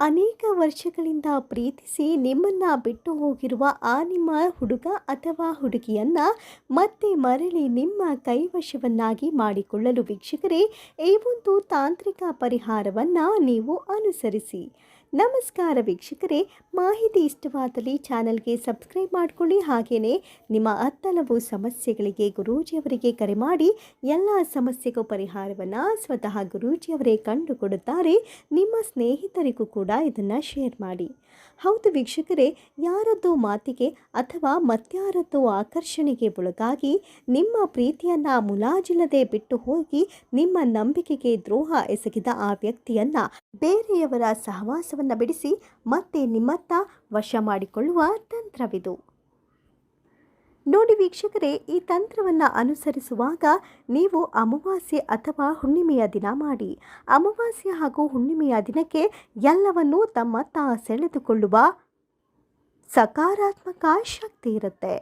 ಅನೇಕ ವರ್ಷಗಳಿಂದ ಪ್ರೀತಿಸಿ ನಿಮ್ಮನ್ನ ಬಿಟ್ಟು ಹೋಗಿರುವ ಆ ನಿಮ್ಮ ಹುಡುಗ ಅಥವಾ ಹುಡುಗಿಯನ್ನ ಮತ್ತೆ ಮರಳಿ ನಿಮ್ಮ ಕೈವಶವನ್ನಾಗಿ ಮಾಡಿಕೊಳ್ಳಲು ವೀಕ್ಷಕರೇ, ಈ ಒಂದು ತಾಂತ್ರಿಕ ಪರಿಹಾರವನ್ನು ನೀವು ಅನುಸರಿಸಿ. ನಮಸ್ಕಾರ ವೀಕ್ಷಕರೇ, ಮಾಹಿತಿ ಇಷ್ಟವಾದಲ್ಲಿ ಚಾನಲ್ಗೆ ಸಬ್ಸ್ಕ್ರೈಬ್ ಮಾಡಿಕೊಳ್ಳಿ. ಹಾಗೆಯೇ ನಿಮ್ಮ ಅತ್ತಲವು ಸಮಸ್ಯೆಗಳಿಗೆ ಗುರೂಜಿಯವರಿಗೆ ಕರೆ ಮಾಡಿ, ಎಲ್ಲ ಸಮಸ್ಯೆಗೂ ಪರಿಹಾರವನ್ನು ಸ್ವತಃ ಗುರೂಜಿಯವರೇ ಕಂಡುಕೊಡುತ್ತಾರೆ ನಿಮ್ಮ ಸ್ನೇಹಿತರಿಗೂ ಕೂಡ ಇದನ್ನು ಶೇರ್ ಮಾಡಿ. ಹೌದು ವೀಕ್ಷಕರೇ, ಯಾರದ್ದೋ ಮಾತಿಗೆ ಅಥವಾ ಮತ್ಯಾರದ್ದೋ ಆಕರ್ಷಣೆಗೆ ಒಳಗಾಗಿ ನಿಮ್ಮ ಪ್ರೀತಿಯನ್ನು ಮುಲಾಜಿಲ್ಲದೆ ಬಿಟ್ಟು ಹೋಗಿ ನಿಮ್ಮ ನಂಬಿಕೆಗೆ ದ್ರೋಹ ಎಸಗಿದ ಆ ವ್ಯಕ್ತಿಯನ್ನು ಬೇರೆಯವರ ಸಹವಾಸವನ್ನು ಬಿಡಿಸಿ ಮತ್ತೆ ನಿಮ್ಮತ್ತ ವಶ ಮಾಡಿಕೊಳ್ಳುವ ತಂತ್ರವಿದು. ನೋಡಿ ವೀಕ್ಷಕರೇ, ಈ ತಂತ್ರವನ್ನು ಅನುಸರಿಸುವಾಗ ನೀವು ಅಮಾವಾಸ್ಯೆ ಅಥವಾ ಹುಣ್ಣಿಮೆಯ ದಿನ ಮಾಡಿ. ಅಮಾವಾಸ್ಯೆ ಹಾಗೂ ಹುಣ್ಣಿಮೆಯ ದಿನಕ್ಕೆ ಎಲ್ಲವನ್ನೂ ತಮ್ಮತ್ತ ಸೆಳೆದುಕೊಳ್ಳುವ ಸಕಾರಾತ್ಮಕ ಶಕ್ತಿ ಇರುತ್ತೆ.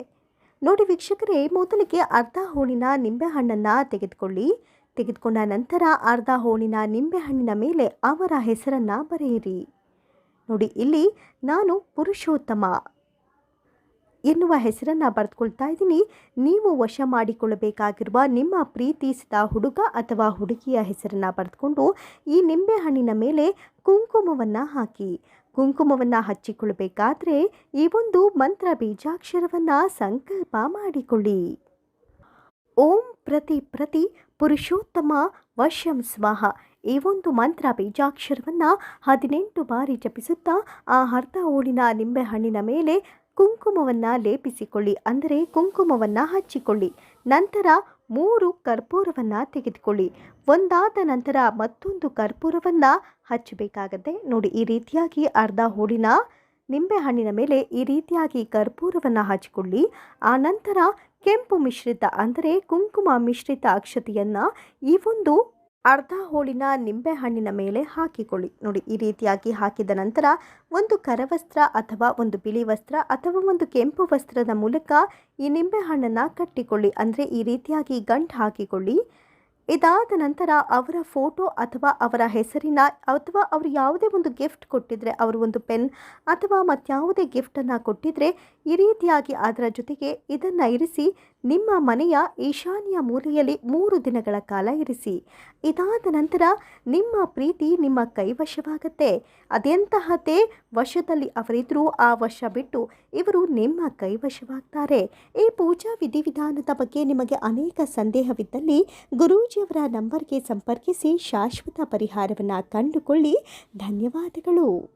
ನೋಡಿ ವೀಕ್ಷಕರೇ, ಮೊದಲಿಗೆ ಅರ್ಧ ಹೋಳಿನ ನಿಂಬೆಹಣ್ಣನ್ನು ತೆಗೆದುಕೊಳ್ಳಿ. ತೆಗೆದುಕೊಂಡ ನಂತರ ಅರ್ಧ ಹೋಳಿನ ನಿಂಬೆಹಣ್ಣಿನ ಮೇಲೆ ಅವರ ಹೆಸರನ್ನು ಬರೆಯಿರಿ. ನೋಡಿ, ಇಲ್ಲಿ ನಾನು ಪುರುಷೋತ್ತಮ ಎನ್ನುವ ಹೆಸರನ್ನು ಬರೆದುಕೊಳ್ತಾ ಇದ್ದೀನಿ. ನೀವು ವಶ ಮಾಡಿಕೊಳ್ಳಬೇಕಾಗಿರುವ ನಿಮ್ಮ ಪ್ರೀತಿಸಿದ ಹುಡುಗ ಅಥವಾ ಹುಡುಗಿಯ ಹೆಸರನ್ನು ಬರೆದುಕೊಂಡು ಈ ನಿಂಬೆಹಣ್ಣಿನ ಮೇಲೆ ಕುಂಕುಮವನ್ನು ಹಾಕಿ. ಕುಂಕುಮವನ್ನು ಹಚ್ಚಿಕೊಳ್ಳಬೇಕಾದ್ರೆ ಈ ಒಂದು ಮಂತ್ರ ಬೀಜಾಕ್ಷರವನ್ನು ಸಂಕಲ್ಪ ಮಾಡಿಕೊಳ್ಳಿ. ಓಂ ಪ್ರತಿ ಪ್ರತಿ ಪುರುಷೋತ್ತಮ ವಶಂ ಸ್ವಾಹ. ಈ ಒಂದು ಮಂತ್ರ ಬೀಜಾಕ್ಷರವನ್ನು ಹದಿನೆಂಟು ಬಾರಿ ಜಪಿಸುತ್ತಾ ಆ ಅರ್ಧ ಓಡಿನ ನಿಂಬೆಹಣ್ಣಿನ ಮೇಲೆ ಕುಂಕುಮವನ್ನು ಲೇಪಿಸಿಕೊಳ್ಳಿ. ಅಂದರೆ ಕುಂಕುಮವನ್ನು ಹಚ್ಚಿಕೊಳ್ಳಿ. ನಂತರ ಮೂರು ಕರ್ಪೂರವನ್ನು ತೆಗೆದುಕೊಳ್ಳಿ. ಒಂದಾದ ನಂತರ ಮತ್ತೊಂದು ಕರ್ಪೂರವನ್ನು ಹಚ್ಚಬೇಕಾಗತ್ತೆ. ನೋಡಿ, ಈ ರೀತಿಯಾಗಿ ಅರ್ಧ ಹೋಳಿನ ನಿಂಬೆಹಣ್ಣಿನ ಮೇಲೆ ಈ ರೀತಿಯಾಗಿ ಕರ್ಪೂರವನ್ನು ಹಚ್ಚಿಕೊಳ್ಳಿ ಆ ನಂತರ ಕೆಂಪು ಮಿಶ್ರಿತ, ಅಂದರೆ ಕುಂಕುಮ ಮಿಶ್ರಿತ ಅಕ್ಷತೆಯನ್ನು ಈ ಒಂದು ಅರ್ಧ ಹೋಳಿನ ನಿಂಬೆಹಣ್ಣಿನ ಮೇಲೆ ಹಾಕಿಕೊಳ್ಳಿ. ನೋಡಿ, ಈ ರೀತಿಯಾಗಿ ಹಾಕಿದ ನಂತರ ಒಂದು ಕರವಸ್ತ್ರ ಅಥವಾ ಒಂದು ಬಿಳಿ ವಸ್ತ್ರ ಅಥವಾ ಒಂದು ಕೆಂಪು ವಸ್ತ್ರದ ಮೂಲಕ ಈ ನಿಂಬೆಹಣ್ಣನ್ನು ಕಟ್ಟಿಕೊಳ್ಳಿ. ಅಂದರೆ ಈ ರೀತಿಯಾಗಿ ಗಂಟು ಹಾಕಿಕೊಳ್ಳಿ. ಇದಾದ ನಂತರ ಅವರ ಫೋಟೋ ಅಥವಾ ಅವರ ಹೆಸರಿನ ಅಥವಾ ಅವರು ಯಾವುದೇ ಒಂದು ಗಿಫ್ಟ್ ಕೊಟ್ಟಿದ್ರೆ ಅವರು ಒಂದು ಪೆನ್ ಅಥವಾ ಮತ್ತಾವುದೇ ಗಿಫ್ಟನ್ನು ಕೊಟ್ಟಿದ್ರೆ ಈ ರೀತಿಯಾಗಿ ಅದರ ಜೊತೆಗೆ ಇದನ್ನು ಇರಿಸಿ ನಿಮ್ಮ ಮನೆಯ ಈಶಾನ್ಯ ಮೂಲೆಯಲ್ಲಿ ಮೂರು ದಿನಗಳ ಕಾಲ ಇರಿಸಿ. ಇದಾದ ನಂತರ ನಿಮ್ಮ ಪ್ರೀತಿ ನಿಮ್ಮ ಕೈವಶವಾಗತ್ತೆ. ಅದೆಂತಹದ್ದೇ ವಶದಲ್ಲಿ ಅವರಿದ್ರೂ ಆ ವಶ ಬಿಟ್ಟು ಇವರು ನಿಮ್ಮ ಕೈವಶವಾಗ್ತಾರೆ. ಈ ಪೂಜಾ ವಿಧಿವಿಧಾನದ ಬಗ್ಗೆ ನಿಮಗೆ ಅನೇಕ ಸಂದೇಹವಿದ್ದಲ್ಲಿ ಗುರೂಜಿಯವರ ನಂಬರ್ಗೆ ಸಂಪರ್ಕಿಸಿ ಶಾಶ್ವತ ಪರಿಹಾರವನ್ನು ಕಂಡುಕೊಳ್ಳಿ. ಧನ್ಯವಾದಗಳು.